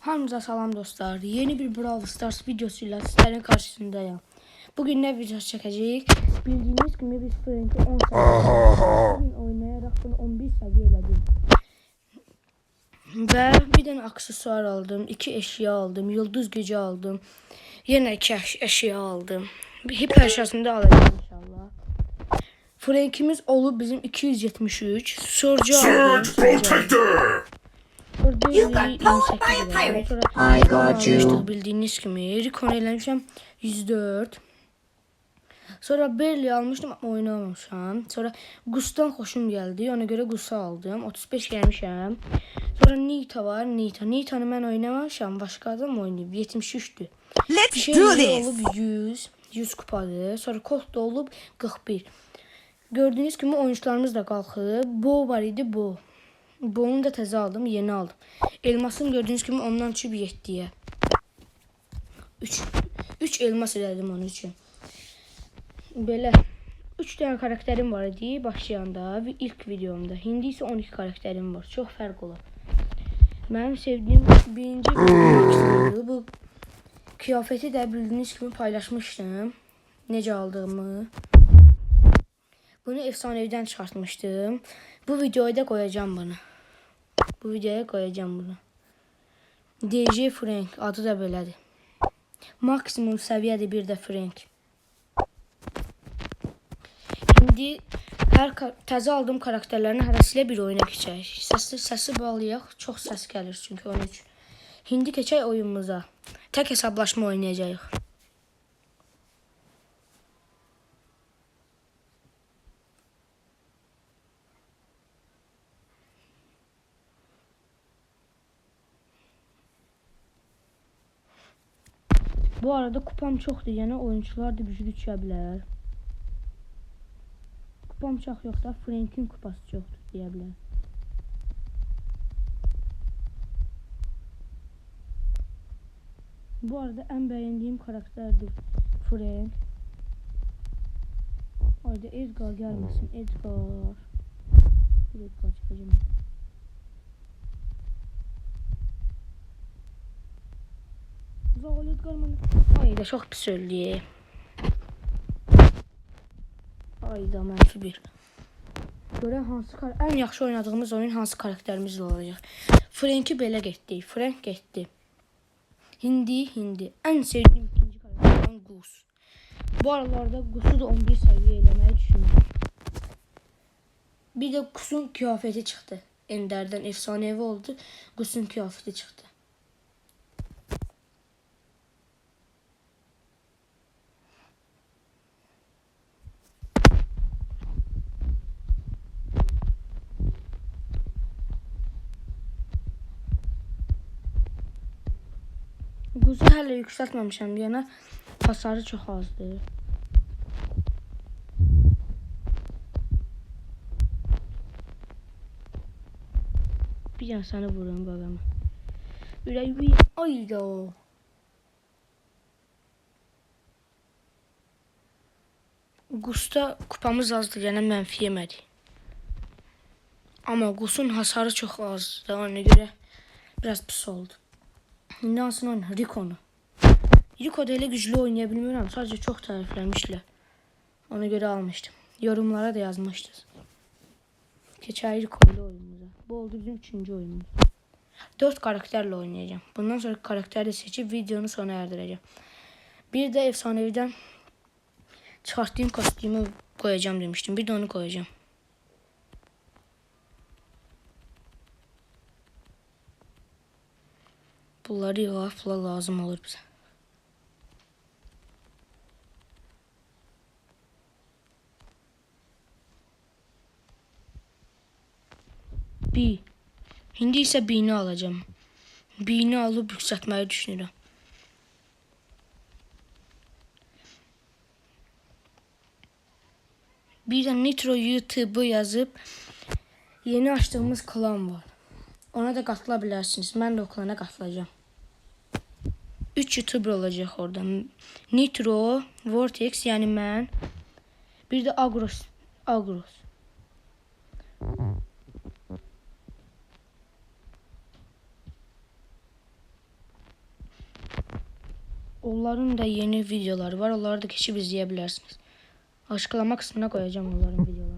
Hamza salam dostlar. Yeni bir Brawl Stars videosuyla sizlerin karşısındayım. Bugün ne videosu çekeceğiz? Bildiğiniz gibi biz Frank'i 10 seviye oynayarak bunu 11 seviye elədim. Ve bir tane aksesuar aldım. iki eşya aldım. Yıldız gücü aldım. Yine iki eş- eşya aldım. Bir hiper eşyasını da alacağım inşallah. Frank'imiz olub bizim 273. Sorcu aldım. Surge Protector! You got 28 Pulse var. by Pirate. Sonra I got you. almıştık Bildiğiniz gibi. Recon eləmişəm 104. Sonra Berli almışdım ama oynamamışam. Sonra Gus'tan xoşum gəldi. Ona görə Gus'u aldım. 35 gəlmişəm. Sonra Nita var. Nita. Nita'nı mən oynamamışam. Başqa adam oynayıb. 73'dü. Let's şey do this. 100. 100 kupadır. Sonra Colt da olub 41. Gördüğünüz gibi oyuncularımız da qalxıb. Bo var idi, Bo. Bo'nu da təzə aldım, yeni aldım. Elmasım gördüğünüz gibi ondan çıxıb 7-yə. 3 3 elmas elədim onun üçün. Belə 3 dənə karakterim var idi başlayanda ilk videomda. İndi isə 12 karakterim var. Çox fərq olar. Mənim sevdiyim birinci Max'dır. Bu kıyafeti də bildiyiniz kimi paylaşmışdım. Necə aldığımı. Bunu efsaneviden çıkartmıştım. Bu videoyu da koyacağım bunu. Bu videoya koyacağım bunu. DJ Frank adı da belədir. Maksimum səviyyədir bir də Frank. İndi hər təzə aldığım karakterlərin hərəsilə bir oyuna keçək. Səsi səsi bağlayaq. Çox səs gəlir çünki onun üçün. İndi keçək oyunumuza. Tək hesablaşma oynayacağıq. Bu arada kupam çoxdur, yəni oyunçular da güclü düşə bilər. Kupam çox yox da, Frank'in kupası çoxdur deyə bilər. Bu arada en beğendiğim karakterdir Frank. Haydi Edgar gelmesin. Edgar. Edgar çıkacağım. Edgar bana. Hayda çok pis öldü. Hayda mənfi bir. Görən hansı ən yaxşı oynadığımız oyun hansı karakterimizlə olacaq. Frank'i belə getdi. Frank getdi. Hindi, hindi. En sevdiğim ikinci karakter Gus. Bu aralarda Gus'u da 11 seviye eləməyi düşünüyorum. Bir de Gus'un kıyafeti çıktı. Ender'den efsanevi oldu. Gus'un kıyafeti çıktı. Guzu hələ yüksəltməmişəm, yana hasarı çox azdır. Bir dənə səni vururum babama. Ürək bir ayda. Gusta kupamız azdır, yəni mənfi yemədik. Amma Gusun hasarı çox azdır, ona görə biraz pis oldu. Hansını oynar? Rico'nu. Rico'da elə güclü oynaya bilmirəm. Sadəcə çox tərifləmişlər. Ona görə almışdım. Yorumlara da yazmışdınız. Keçək Rico ilə oyunumuza. Bu oldu bizim üçüncü oyunumuz. Dört karakterle oynayacağım. Bundan sonra karakteri seçip videonu sona erdireceğim. Bir de efsaneviden çıkarttığım kostümü koyacağım demiştim. Bir de onu koyacağım. Bunları yağafla lazım olur bize. Bir. Hindi ise B'ni alacağım. B'ni alıp yükseltmeyi düşünüyorum. Bir de Nitro YouTube yazıp yeni açtığımız klan var. Ona da katılabilirsiniz. Ben de o klana katılacağım. 3 YouTuber olacak orada. Nitro, Vortex yani ben. Bir de Agros. Agros. Onların da yeni videoları var. Onları da keşif izleyebilirsiniz. Açıklama kısmına koyacağım onların videoları.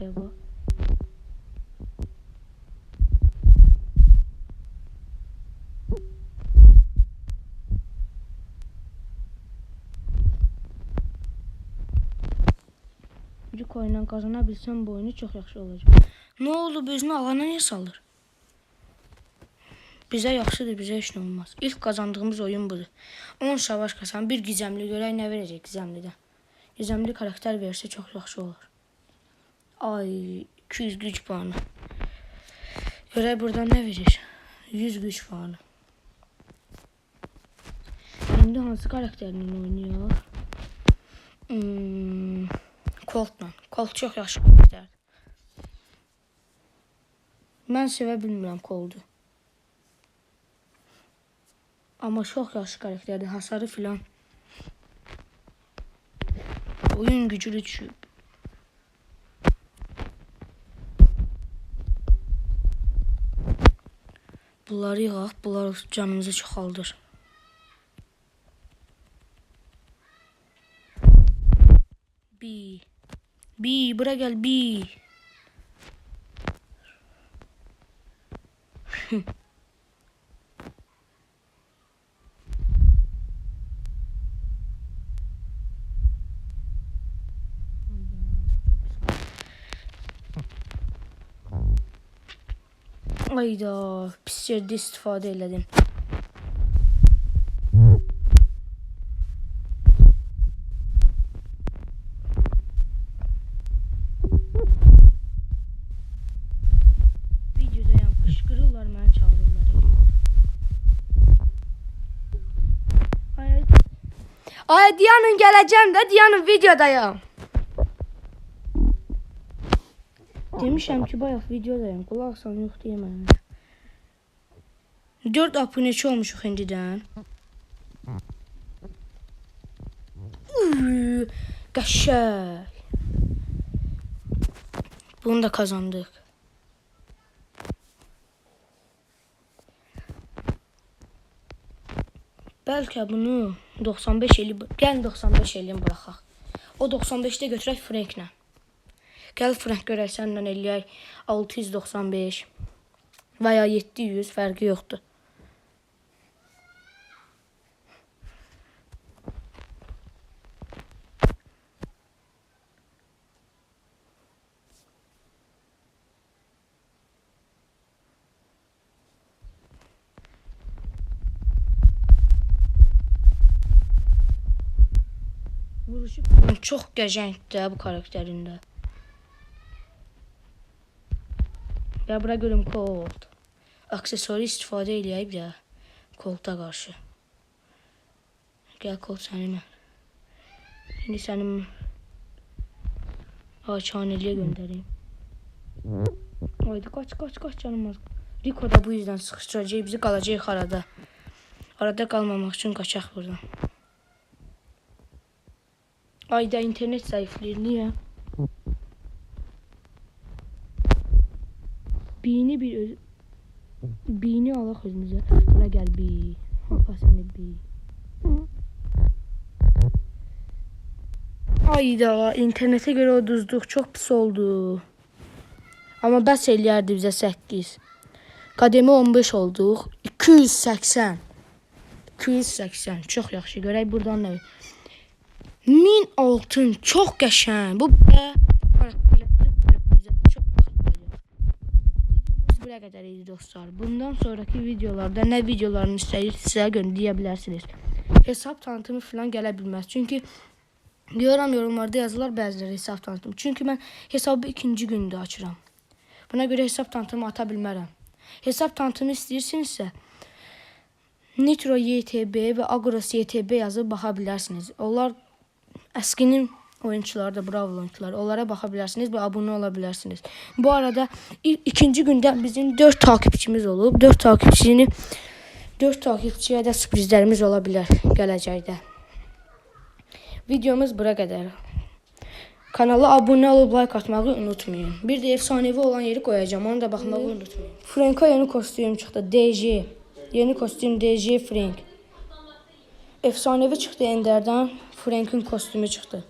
Nita'ya bak. Bir oyundan kazana bilsem bu oyunu çok yaxşı olacak. Ne oldu bizini alana niye salır? Bizə yaxşıdır, bizə heç olmaz. İlk qazandığımız oyun budur. 10 savaş qasan, bir gizemli görək nə verəcək gizemlidən. Gizemli karakter versə çox yaxşı olur. Ay, 200 güc puanı. Görək burada nə verir? 100 güc puanı. İndi hansı karakterlə oynayaq? Hmm, Colt'la. Colt çox yaxşı karakterdir. Mən sevə bilmirəm Colt'u. Amma çox yaxşı karakterdir. Hasarı filan. Oyun gücü düşüb. Bunları yığaq, bunlar canımızı çoxaldır. Bi. Bi, bura gel Bi. Ayda pis yerdə istifadə elədim. Videodayam qışqırırlar, məni çağırırlar. Ay Diyanın gələcəm də, Diyanın videodayam. Demişəm ki, bayaq videodayam. Qulaq asan yox deyəməm. 4 abunəçi olmuşuq indidən. Qəşəng. Bunu da kazandık. Bəlkə bunu 95 eli gəl 95 elin buraxaq. O 95-də götürək Franklə. Gəl Frank görək sənlə eləyək 695 və ya 700 fərqi yoxdur. Vuruşu çox qəşəngdir bu karakterində. Ya bura görüm Colt. Aksesuarı istifadə eləyib də Colt'a qarşı. Gəl Colt səni mən. İndi sənin Haçaneliyə göndəreyim. Haydi kaç kaç kaç canım az. Rico da bu yüzden sıkıştıracak bizi kalacak arada. Arada kalmamak için kaçak buradan. Ayda internet zayıflıyor niye? Bini bir öz... Bini alaq özümüzə. Buna gəl bi. Hoppa səni bi. Ayda internete göre o duzluq çox pis oldu. Amma bəs eləyərdi bizə 8. Kademi 15 olduq. 280. 280. Çox yaxşı. Görək burdan nə? 1000 altın. Çox qəşəng. Bu belə buraya qədər idi dostlar. Bundan sonraki videolarda nə videolarını istəyirsinizsə göndərə bilərsiniz. Hesab tanıtımı falan gələ bilməz. Çünki Diyorum yorumlarda yazılar bəziləri hesab tanıtım. Çünki mən hesabı ikinci gündə açıram. Buna görə hesab tanıtımı ata bilmərəm. Hesab tanıtımı istəyirsinizsə Nitro YTB və Agros YTB yazıb baxa bilərsiniz. Onlar əskinin oyunçuları da bravo oyunçular. Onlara baxa bilərsiniz və abunə ola bilərsiniz. Bu arada ilk ikinci gündə bizim 4 takipçimiz olub. 4 takipçini 4 takipçiyə də sürprizlərimiz ola bilər gələcəkdə. Videomuz bura qədər. Kanala abunə olub like atmağı unutmayın. Bir də efsanevi olan yeri qoyacağam. Onu da baxmağı unutmayın. Franka yeni kostyum çıxdı. DJ. Yeni kostyum DJ Frank. Efsanevi çıxdı Ender'dən. Frank'in kostyumu çıxdı.